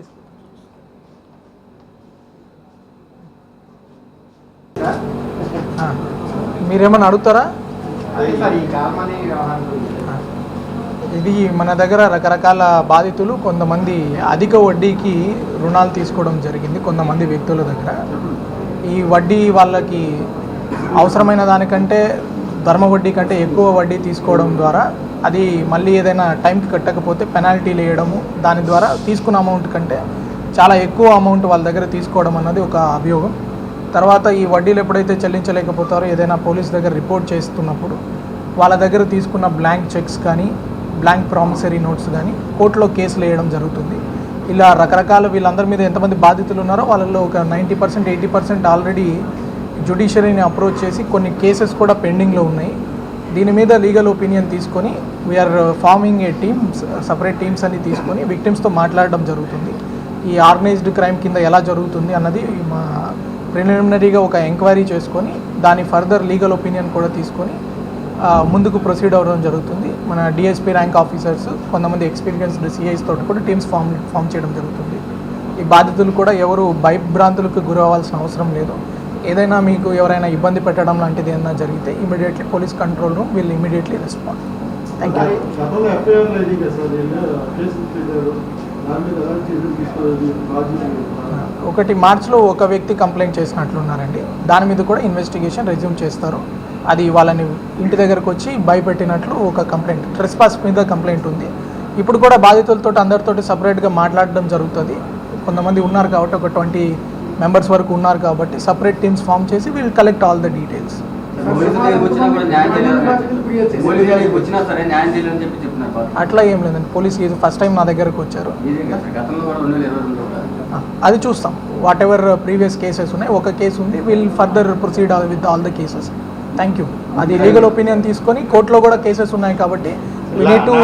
Arrange మీరేమన్నా అడుగుతారా? ఇది మన దగ్గర రకరకాల బాధితులు కొంతమంది అధిక వడ్డీకి రుణాలు తీసుకోవడం జరిగింది కొంతమంది వ్యక్తుల దగ్గర. ఈ వడ్డీ వాళ్ళకి అవసరమైన దానికంటే ధర్మ వడ్డీ కంటే ఎక్కువ వడ్డీ తీసుకోవడం ద్వారా అది మళ్ళీ ఏదైనా టైంకి కట్టకపోతే పెనాల్టీలు వేయడము దాని ద్వారా తీసుకున్న అమౌంట్ కంటే చాలా ఎక్కువ అమౌంట్ వాళ్ళ దగ్గర తీసుకోవడం అన్నది ఒక అభియోగం. తర్వాత ఈ వడ్డీలు ఎప్పుడైతే చెల్లించలేకపోతారో ఏదైనా పోలీస్ దగ్గర రిపోర్ట్ చేస్తున్నప్పుడు వాళ్ళ దగ్గర తీసుకున్న బ్లాంక్ చెక్స్ కానీ బ్లాంక్ ప్రామిసరీ నోట్స్ కానీ కోర్టులో కేసులు వేయడం జరుగుతుంది. ఇలా రకరకాల వీళ్ళందరి మీద ఎంతమంది బాధితులు ఉన్నారో వాళ్ళలో ఒక ninety percent eighty percent already జ్యుడిషియరీని approach చేసి కొన్ని కేసెస్ కూడా పెండింగ్లో ఉన్నాయి. దీని మీద లీగల్ ఒపీనియన్ తీసుకొని we're forming a teams separate teams అని తీసుకొని విక్టిమ్స్తో మాట్లాడడం జరుగుతుంది. ఈ ఆర్గనైజ్డ్ క్రైమ్ కింద ఎలా జరుగుతుంది అన్నది మా ప్రిలిమినరీగా ఒక ఎంక్వైరీ చేసుకొని దాని ఫర్దర్ లీగల్ ఒపీనియన్ కూడా తీసుకొని ముందుకు ప్రొసీడ్ అవ్వడం జరుగుతుంది. మన డిఎస్పీ ర్యాంక్ ఆఫీసర్స్ కొంతమంది ఎక్స్పీరియన్స్డ్ సిఐస్ తోటి కూడా టీమ్స్ ఫామ్ ఫామ్ చేయడం జరుగుతుంది. ఈ బాధితులు కూడా ఎవరు భయభ్రాంతులకు గురవ్వాల్సిన అవసరం లేదు. ఏదైనా మీకు ఎవరైనా ఇబ్బంది పెట్టడం లాంటిది ఏదైనా జరిగితే immediately police control room will immediately respond thank you ఒకటి మార్చ్లో ఒక వ్యక్తి కంప్లైంట్ చేసినట్లున్నారండి. దాని మీద కూడా ఇన్వెస్టిగేషన్ రెజ్యూమ్ చేస్తారు. అది వాళ్ళని ఇంటి దగ్గరకు వచ్చి భయపెట్టినట్లు ఒక కంప్లైంట్ ట్రెస్పాస్ మీద కంప్లైంట్ ఉంది. ఇప్పుడు కూడా బాధితులతో అందరితోటి సపరేట్గా మాట్లాడడం జరుగుతుంది. కొంతమంది ఉన్నారు కాబట్టి ఒక ట్వంటీ మెంబర్స్ వరకు ఉన్నారు కాబట్టి సపరేట్ టీమ్స్ ఫామ్ చేసి we'll collect all the details. అట్లా ఏం లేదండి. పోలీస్ ఫస్ట్ టైం నా దగ్గరకు వచ్చారు. అది చూస్తాం. వాట్ ఎవర్ ప్రీవియస్ కేసెస్ ఉన్నాయి ఒక కేసు ఉంది. Will further proceed with all the cases thank you అది లీగల్ ఒపీనియన్ తీసుకొని కోర్టులో కూడా కేసెస్ ఉన్నాయి కాబట్టి we need to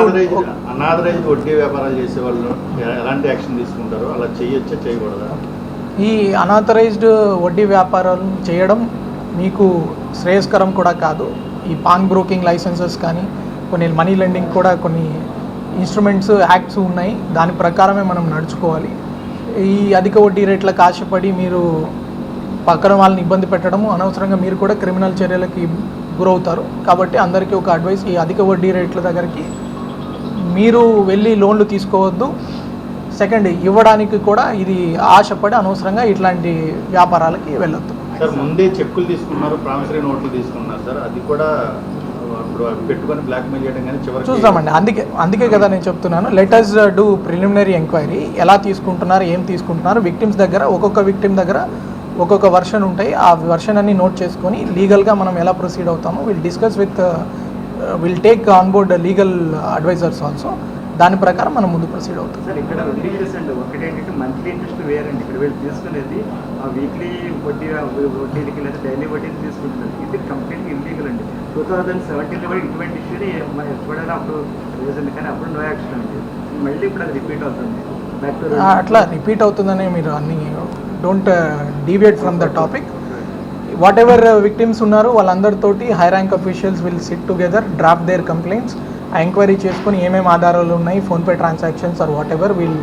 అనాథరైజ్ వడ్డీ వ్యాపారాలు చేసే వాళ్ళు ఎలాంటి యాక్షన్ తీసుకుంటారు అలా చేయొచ్చా చేయకూడదా? ఈ అనాథరైజ్డ్ వడ్డీ వ్యాపారాలు చేయడం మీకు శ్రేయస్కరం కూడా కాదు. ఈ పాన్ బ్రోకింగ్ లైసెన్సెస్ కానీ కొన్ని మనీ లెండింగ్ కూడా కొన్ని ఇన్స్ట్రుమెంట్స్ యాక్ట్స్ ఉన్నాయి. దాని ప్రకారమే మనం నడుచుకోవాలి. ఈ అధిక వడ్డీ రేట్లకు ఆశపడి మీరు పక్కన వాళ్ళని ఇబ్బంది పెట్టడము అనవసరంగా మీరు కూడా క్రిమినల్ చర్యలకి గురవుతారు. కాబట్టి అందరికీ ఒక అడ్వైస్ ఈ అధిక వడ్డీ రేట్ల దగ్గరికి మీరు వెళ్ళి లోన్లు తీసుకోవద్దు. సెకండ్ ఇవ్వడానికి కూడా ఇది ఆశపడి అనవసరంగా ఇట్లాంటి వ్యాపారాలకి వెళ్ళొద్దు. సార్ ముందే చెక్కులు తీసుకున్నారు ప్రామిసరీ నోట్లు తీసుకున్నారు సార్. అది కూడా పెట్టుకొని బ్లాక్మెయిల్ చేయడం కానీ చివరికి చూద్దామండి. అందుకే అందుకే కదా నేను చెప్తున్నాను. లెటర్స్ డూ ప్రిలిమినరీ ఎంక్వైరీ ఎలా తీసుకుంటున్నారు ఏం తీసుకుంటున్నారు? విక్టిమ్స్ దగ్గర ఒక్కొక్క విక్టిమ్ దగ్గర ఒక్కొక్క వర్షన్ ఉంటాయి. ఆ వర్షన్ అన్ని నోట్ చేసుకొని లీగల్గా మనం ఎలా ప్రొసీడ్ అవుతామో will discuss with will take on board legal advisers also దాని ప్రకారం మనం ముందు ప్రొసీడ్ అవుతాం. సార్ ఇక్కడ రెండు కేసు అండి. ఒకటి ఏంటంటే మంత్లీ ఇంట్రెస్ట్ వేరండి. ఇక్కడ వీళ్ళు తీసుకునేది ఆ వీక్లీ వడ్డీ వడ్డీలకి లేదా డైలీ వడ్డీకి తీసుకుంటున్నారు. ఇది కంప్లీట్గా ఇల్లీగల్ అండి. టూ థౌజండ్ సెవెంటీన్లో కూడా ఇటువంటి ఇష్యూని ఎప్పుడైనా అప్పుడు రీజన్ కానీ అప్పుడు నో యాక్షన్ అండి. మళ్ళీ ఇప్పుడు అది రిపీట్ అవుతుంది. అట్లా రిపీట్ అవుతుందనే మీరు అన్ని don't deviate from the topic whatever victims ఉన్నారు వాళ్ళందరితోటి high rank officials will sit together draft their complaints enquiry చేసుకుని ఏమేమి ఆధారాలు ఉన్నాయి PhonePe transactions or whatever will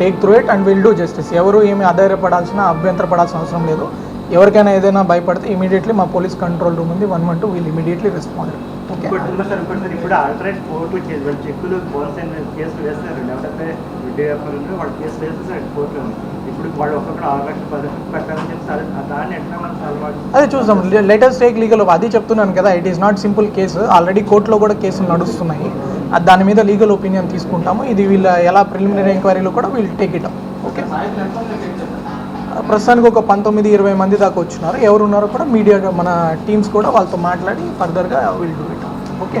take through it and will do justice ఎవరు ఏమి ఆధారపడాల్సిన అభ్యంతరపడాల్సిన అవసరం లేదు. ఎవరికైనా ఏదైనా భయపడితే ఇమీడియట్లీ మా పోలీస్ కంట్రోల్ రూమ్ ఉంది one one two we'll immediately respond okay case వాళ్ళు కోర్టులో అదే చూద్దాం. లేటెస్ట్ టేక్ లీగల్ అది చెప్తున్నాను కదా it is not simple case already కోర్టులో కూడా కేసులు నడుస్తున్నాయి. దాని మీద లీగల్ ఒపీనియన్ తీసుకుంటాము. ఇది వీళ్ళ ఎలా ప్రిలిమినరీ ఎంక్వైరీలో కూడా వీళ్ళు టేక్ ఇట్ ఓకే ప్రస్తుతానికి ఒక పంతొమ్మిది ఇరవై మంది దాకా వచ్చినారు. ఎవరు ఉన్నారో కూడా మీడియా మన టీమ్స్ కూడా వాళ్ళతో మాట్లాడి ఫర్దర్గా విల్ డూ ఇట్ ఓకే